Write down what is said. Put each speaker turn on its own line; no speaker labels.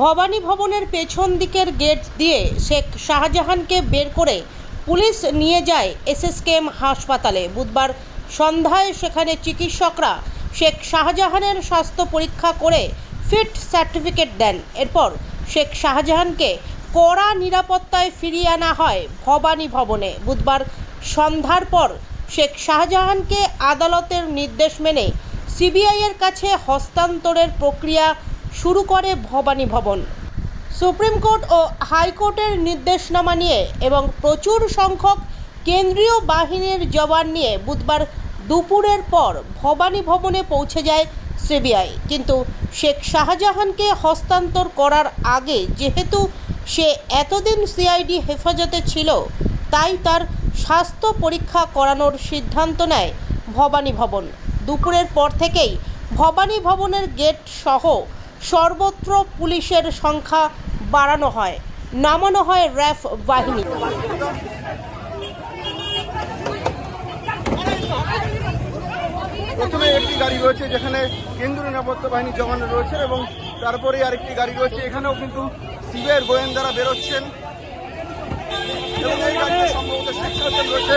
ভবানী ভবনের পেছন দিকের গেট দিয়ে শেখ শাহজাহানকে বের করে পুলিশ নিয়ে যায় এসএসকেএম হাসপাতালে। বুধবার সন্ধ্যায় সেখানে চিকিৎসকরা শেখ শাহজাহানের স্বাস্থ্য পরীক্ষা করে ফিট সার্টিফিকেট দেন। এরপর শেখ শাহজাহানকে কড়া নিরাপত্তায় ফিরিয়ে আনা হয় ভবানী ভবনে। বুধবার সন্ধ্যার পর শেখ শাহজাহানকে আদালতের নির্দেশ মেনে সিবিআইয়ের কাছে হস্তান্তরের প্রক্রিয়া শুরু করে ভবানী ভবন। সুপ্রিম কোর্ট ও হাইকোর্টের নির্দেশনামা নিয়ে এবং প্রচুর সংখ্যক কেন্দ্রীয় বাহিনীর জওয়ান নিয়ে বুধবার দুপুরের পর ভবানী ভবনে পৌঁছে যায় সিবিআই। কিন্তু শেখ শাহজাহানকে হস্তান্তর করার আগে যেহেতু সে এতদিন সিআইডি হেফাজতে ছিল, তাই তার স্বাস্থ্য পরীক্ষা করানোর সিদ্ধান্ত নেয় ভবানী ভবন। দুপুরের পর থেকেই ভবানী ভবনের গেট সহ সর্বত্র পুলিশের সংখ্যা বাড়ানো হয়, নামানো হয় র্যাফ বাহিনী।
প্রথমে একটি গাড়ি রয়েছে যেখানে কেন্দ্রীয় নিরাপত্তা বাহিনীর জওয়ান রয়েছে এবং তারপরে আরেকটি গাড়ি রয়েছে এখানেও কিন্তু সিবিআইয়ের গোয়েন্দারা বেরোচ্ছেন। সম্ভবত রয়েছে।